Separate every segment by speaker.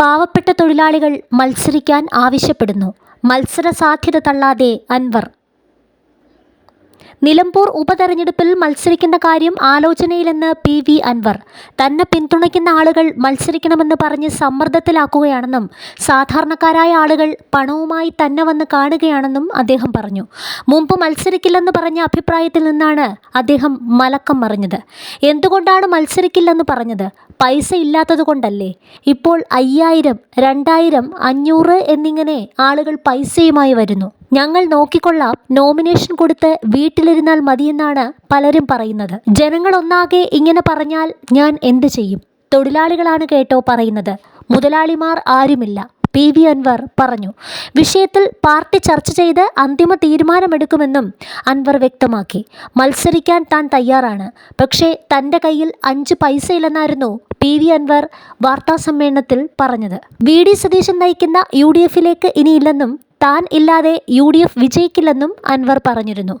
Speaker 1: പാവപ്പെട്ട തൊഴിലാളികൾ മത്സരിക്കാൻ ആവശ്യപ്പെടുന്നു. മത്സര സാധ്യത തള്ളാതെ അൻവർ നിലമ്പൂർ ഉപതെരഞ്ഞെടുപ്പിൽ മത്സരിക്കുന്ന കാര്യം ആലോചനയിലെന്ന് പി വി അൻവർ. തന്നെ പിന്തുണയ്ക്കുന്ന ആളുകൾ മത്സരിക്കണമെന്ന് പറഞ്ഞ് സമ്മർദ്ദത്തിലാക്കുകയാണെന്നും സാധാരണക്കാരായ ആളുകൾ പണവുമായി തന്നെ വന്ന് കാണുകയാണെന്നും അദ്ദേഹം പറഞ്ഞു. മുമ്പ് മത്സരിക്കില്ലെന്ന് പറഞ്ഞ അഭിപ്രായത്തിൽ നിന്നാണ് അദ്ദേഹം മലക്കം മറിഞ്ഞത്. എന്തുകൊണ്ടാണ് മത്സരിക്കില്ലെന്ന് പറഞ്ഞത്? പൈസ ഇല്ലാത്തത് കൊണ്ടല്ലേ? ഇപ്പോൾ അയ്യായിരം രണ്ടായിരം അഞ്ഞൂറ് എന്നിങ്ങനെ ആളുകൾ പൈസയുമായി വരുന്നു. ഞങ്ങൾ നോക്കിക്കൊള്ളാം നോമിനേഷൻ കൊടുത്ത് വീട്ടിലിരുന്നാൽ മതിയെന്നാണ് പലരും പറയുന്നത്. ജനങ്ങൾ ഒന്നാകെ ഇങ്ങനെ പറഞ്ഞാൽ ഞാൻ എന്ത് ചെയ്യും? തൊഴിലാളികളാണ് കേട്ടോ പറയുന്നത്. മുതലാളിമാർ ആരുമില്ല. പി വി അൻവർ പറഞ്ഞു. വിഷയത്തിൽ പാർട്ടി ചർച്ച ചെയ്ത് അന്തിമ തീരുമാനമെടുക്കുമെന്നും അൻവർ വ്യക്തമാക്കി. മത്സരിക്കാൻ താൻ തയ്യാറാണ്. പക്ഷേ തന്റെ കയ്യിൽ അഞ്ച് പൈസയില്ലെന്നായിരുന്നു പി വി അൻവർ വാർത്താസമ്മേളനത്തിൽ പറഞ്ഞത്. വി ഡി സതീശൻ നയിക്കുന്ന യു ഡി എഫിലേക്ക് ഇനിയില്ലെന്നും താൻ ഇല്ലാതെ യു ഡി എഫ് വിജയിക്കില്ലെന്നും അൻവർ പറഞ്ഞിരുന്നു.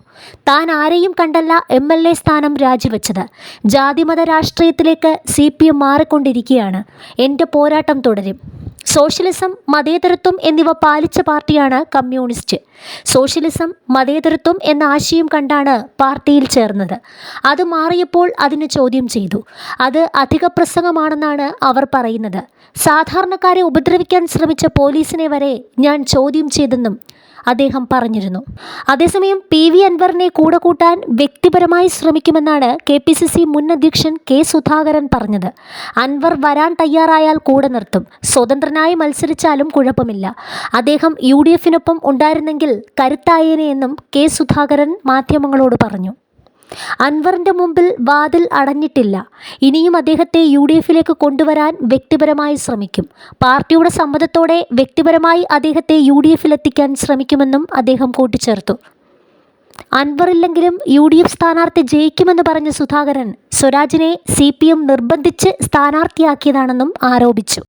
Speaker 1: താൻ ആരെയും കണ്ടല്ല എം എൽ എ സ്ഥാനം രാജിവെച്ചത്. ജാതിമത രാഷ്ട്രീയത്തിലേക്ക് സി പി എം മാറിക്കൊണ്ടിരിക്കുകയാണ്. എന്റെ പോരാട്ടം തുടരും. സോഷ്യലിസം മതേതരത്വം എന്നിവ പാലിച്ച പാർട്ടിയാണ് കമ്മ്യൂണിസ്റ്റ്. സോഷ്യലിസം മതേതരത്വം എന്ന ആശയം കണ്ടാണ് പാർട്ടിയിൽ ചേർന്നത്. അത് മാറിയപ്പോൾ അതിന് ചോദ്യം ചെയ്തു. അത് അധിക പ്രസംഗമാണെന്നാണ് അവർ പറയുന്നത്. സാധാരണക്കാരെ ഉപദ്രവിക്കാൻ ശ്രമിച്ച പോലീസിനെ വരെ ഞാൻ ചോദ്യം ചെയ്തെന്നും അദ്ദേഹം പറഞ്ഞിരുന്നു. അതേസമയം പി വി അൻവറിനെ കൂടെ കൂട്ടാൻ വ്യക്തിപരമായി ശ്രമിക്കുമെന്നാണ് കെ പി സി സി മുൻ അധ്യക്ഷൻ കെ സുധാകരൻ പറഞ്ഞത്. അൻവർ വരാൻ തയ്യാറായാൽ കൂടെ നിർത്തും. സ്വതന്ത്രനായി മത്സരിച്ചാലും കുഴപ്പമില്ല. അദ്ദേഹം യു ഡി എഫിനൊപ്പം ഉണ്ടായിരുന്നെങ്കിൽ കരുത്തായേനെ എന്നും കെ സുധാകരൻ മാധ്യമങ്ങളോട് പറഞ്ഞു. അൻവറിന്റെ മുമ്പിൽ വാതിൽ അടഞ്ഞിട്ടില്ല. ഇനിയും അദ്ദേഹത്തെ യു ഡി എഫിലേക്ക് കൊണ്ടുവരാൻ വ്യക്തിപരമായി ശ്രമിക്കും. പാർട്ടിയുടെ സമ്മതത്തോടെ വ്യക്തിപരമായി അദ്ദേഹത്തെ യു ഡി എഫിലെത്തിക്കാൻ ശ്രമിക്കുമെന്നും അദ്ദേഹം കൂട്ടിച്ചേർത്തു. അൻവറില്ലെങ്കിലും യു ഡി എഫ് സ്ഥാനാർത്ഥി ജയിക്കുമെന്ന് പറഞ്ഞ സുധാകരൻ സ്വരാജിനെ സി പി എം നിർബന്ധിച്ച് സ്ഥാനാർത്ഥിയാക്കിയതാണെന്നും ആരോപിച്ചു.